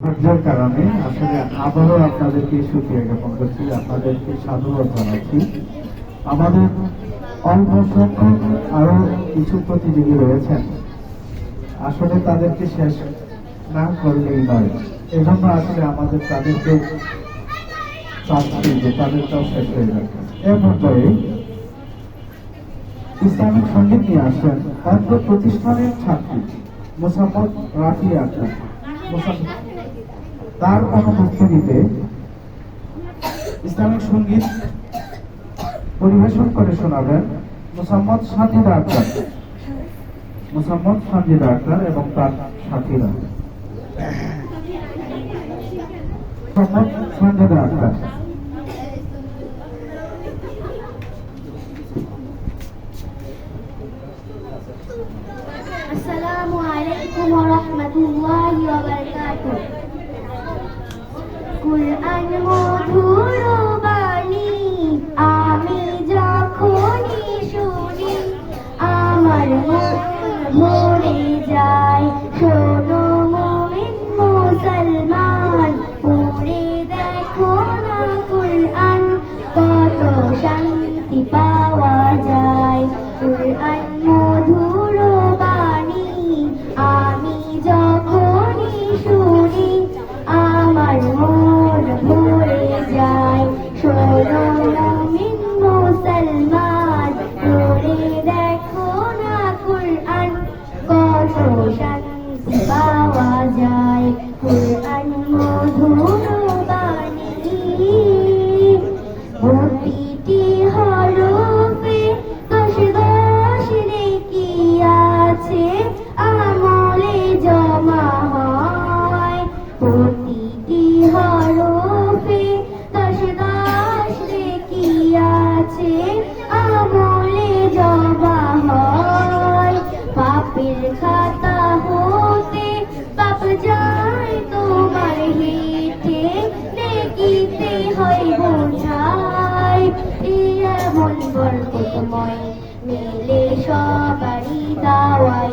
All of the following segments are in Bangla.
ধৈর্যের কারণে আসলে আবারও আপনাদেরকে জ্ঞাপন করছি, আপনাদেরকে সাধুবাদ জানাচ্ছি। আমাদের অল্প সংখ্যক আরও কিছু প্রতিযোগী রয়েছেন। আসলে তাদেরকে শেষ না করলেই নয়। এজন্য আসলে আমাদের তাদেরকে যে তাদেরটাও শেষ হয়ে যাবে এ পর্যায়ে ইসলামিক সংগীত নিয়ে আসেন প্রতিষ্ঠানের ছাত্রী মোসাম্মদ রাফি আক্তার। তার অনুপস্থিতিতে ইসলামিক সংগীত পরিবেশন করে শোনাবেন মোসাম্মদ সাজিদা আক্তার। মোসাম্মদ সাজিদা আক্তার এবং তার সাথীরা। সাজিদা আক্তার। আসসালামু আলাইকুম ওয়া রাহমাতুল্লাহি ওয়া বারাকাতুহু কুরআন পাওয়া যায়। কুরআন মধুর পাপের খাতা হতে পাপ যায় তোমার হেঁটে নেকিতে হয় বোঝায় এমন বরকতময় মেলে সবারই দাওয়াই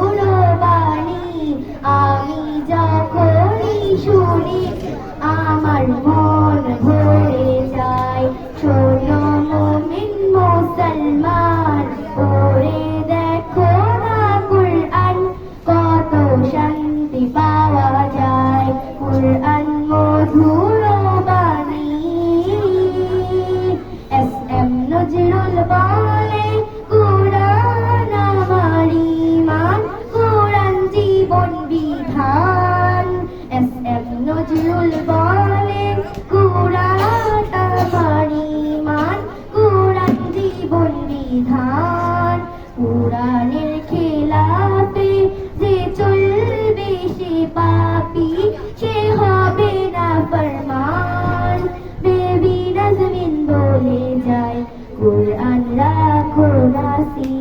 নজরুল বলেন কোরআন আমার ইমান কোরআন জীবন বিধান। কোরআনের খেলাপে যে চলবে সে পাপি, সে হবে না ফরমান। বেবি নাজমিন বলে যায়, কোরআন खुदा सी